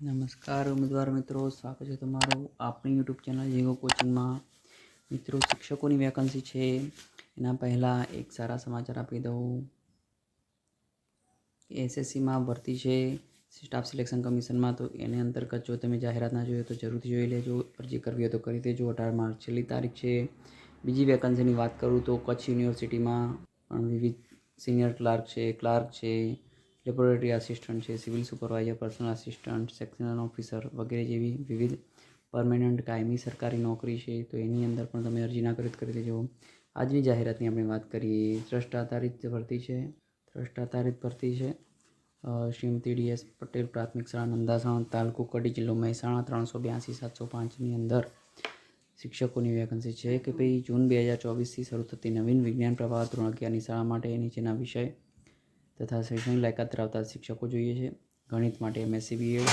નમસ્કાર, ઉમેદવાર મિત્રો, સ્વાગત છે તમારું આપણી યુટ્યુબ ચેનલ જીગો કોચિંગમાં. મિત્રો, શિક્ષકોની વેકન્સી છે. એના પહેલાં એક સારા સમાચાર આપી દઉં. એસએસસીમાં ભરતી છે સ્ટાફ સિલેક્શન કમિશનમાં, તો એને અંતર્ગત જો તમે જાહેરાત ના જોઈ તો જરૂરથી જોઈ લેજો. અરજી કરવી હોય તો કરી દેજો. અઢાર માર્ચ છેલ્લી તારીખ છે. બીજી વેકન્સીની વાત કરું તો કચ્છ યુનિવર્સિટીમાં પણ વિવિધ સિનિયર ક્લાર્ક છે ક્લાર્ક છે. લેબોરેટરી આસિસ્ટન્ટ છે civil supervisor personal assistant sectional officer વગેરે જેવી વિવિધ પરમેનન્ટ કાયમી સરકારી નોકરી છે. તો એની અંદર પણ તમે અરજી નાગરિત કરી દેજો. આજની જાહેરાતની આપણે વાત કરીએ. ટ્રસ્ટ આધારિત ભરતી છે. ટ્રસ્ટ આધારિત ભરતી છે. શ્રીમતી ડીએસ પટેલ પ્રાથમિક શાળા નંદાસણ તાલુકો કડી જિલ્લો મહેસાણા ત્રણસો બ્યાસી સાતસો પાંચની અંદર શિક્ષકોની વેકન્સી છે કે ભાઈ જૂન બે હજાર ચોવીસથી શરૂ થતી નવીન વિજ્ઞાન પ્રવાહ ધોરણ અગિયારની શાળા માટે નીચેના વિષય તથા શૈક્ષણિક લાયકાત ધરાવતા શિક્ષકો જોઈએ છે. ગણિત માટે એમએસસી બીએડ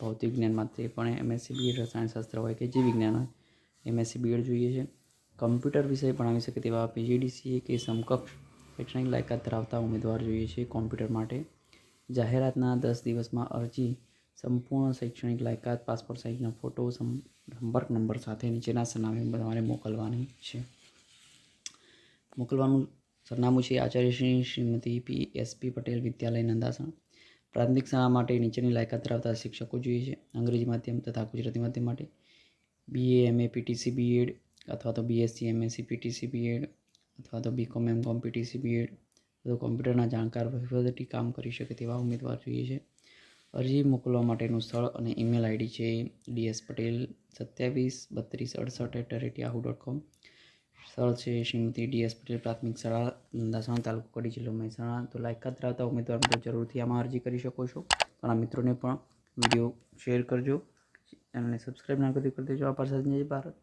ભૌતિક જ્ઞાન માટે પણ એમએસસી બીએડ રસાયણશાસ્ત્ર હોય કે જે વિજ્ઞાન હોય એમએસસી બીએડ જોઈએ છે. કમ્પ્યુટર વિષય ભણાવી શકે તેવા પીજીડીસીએ કે સમકક્ષ શૈક્ષણિક લાયકાત ધરાવતા ઉમેદવાર જોઈએ છે કોમ્પ્યુટર માટે. જાહેરાતના દસ દિવસમાં અરજી, સંપૂર્ણ શૈક્ષણિક લાયકાત, પાસપોર્ટ સાઇઝનો ફોટો સંપર્ક નંબર સાથે નીચેના સરનામે તમારે મોકલવાની છે. મોકલવાનું સરનામું છે Acharya Shri Shrimati P S P Patel વિદ્યાલય નંદાસણ. પ્રાથમિક શાળા માટે નીચેની લાયકાત ધરાવતા શિક્ષકો જોઈએ છે. અંગ્રેજી માધ્યમ તથા ગુજરાતી માધ્યમ માટે બીએ એમએ પીટીસી બીએડ અથવા તો બીએસસી એમએસસી પીટીસી બીએડ અથવા તો બીકોમ એમ કોમ પીટીસી બીએડ અથવા કોમ્પ્યુટરના જાણકાર વહીવટી કામ કરી શકે તેવા ઉમેદવાર જોઈએ છે. અરજી મોકલવા માટેનું સ્થળ અને ઈમેલ આઈડી છે ડીએસ પટેલ સત્યાવીસ બત્રીસ અડસઠ at the rate Yahoo dot com સ્થળ છે શ્રીમતી ડીએસ પટેલ પ્રાથમિક શાળા, નંદાસણ તાલુકો કડી જિલ્લો મહેસાણા. તો લાયકાત ધરાવતા ઉમેદવાર મિત્રો જરૂરથી આમાં અરજી કરી શકો છો. તમારા મિત્રોને પણ વીડિયો શેર કરજો. ચેનલને સબસ્ક્રાઈબ ના કરી દેજો આભાર સાંજે ભારત.